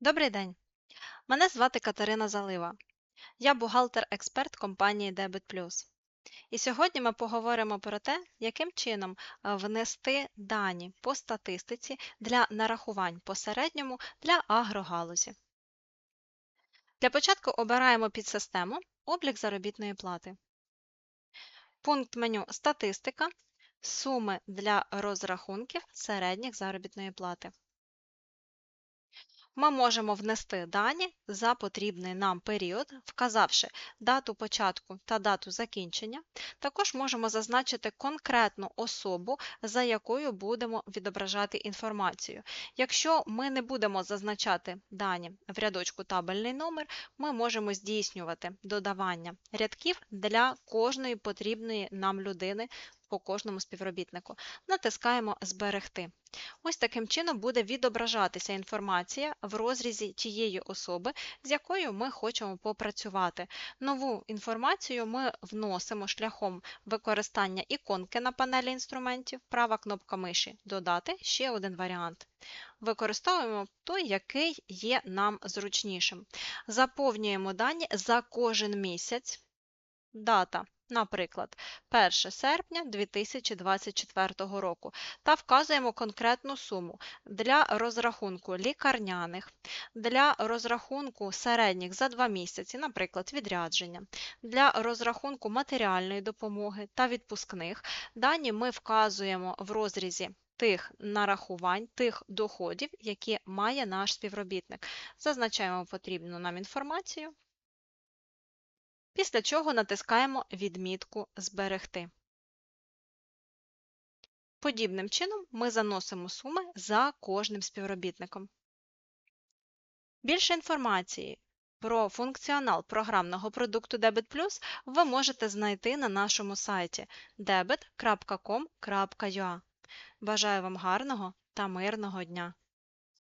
Добрий день! Мене звати Катерина Залива. Я бухгалтер-експерт компанії Debit. І сьогодні ми поговоримо про те, яким чином е, внести дані по статистиці для нарахувань по середньому для агрогалузі. Для початку обираємо підсистему Облік заробітної плати. Пункт меню Статистика. Суми для розрахунків середніх заробітної плати. Ми можемо внести дані за потрібний нам період, вказавши дату початку та дату закінчення. Також можемо зазначити конкретну особу, за якою будемо відображати інформацію. Якщо ми не будемо зазначати дані в рядочку табельний номер, ми можемо здійснювати додавання рядків для кожної потрібної нам людини по кожному співробітнику. Натискаємо Зберегти. Ось таким чином буде відображатися інформація в розрізі тієї особи, з якою ми хочемо попрацювати. Нову інформацію ми вносимо шляхом використання іконки на панелі інструментів, права кнопка миші Додати ще один варіант. Використовуємо той, який є нам зручнішим. Заповнюємо дані за кожен місяць. Дата наприклад, 1 серпня 2024 року, та вказуємо конкретну суму для розрахунку лікарняних, для розрахунку середніх за 2 місяці, наприклад, відрядження, для розрахунку матеріальної допомоги та відпускних. Дані ми вказуємо в розрізі. Тих нарахувань, тих доходів, які має наш співробітник. Зазначаємо потрібну нам інформацію після чого натискаємо відмітку Зберегти. Подібним чином ми заносимо суми за кожним співробітником. Більше інформації про функціонал програмного продукту Debit Plus ви можете знайти на нашому сайті debit.com.ua. Бажаю вам гарного та мирного дня!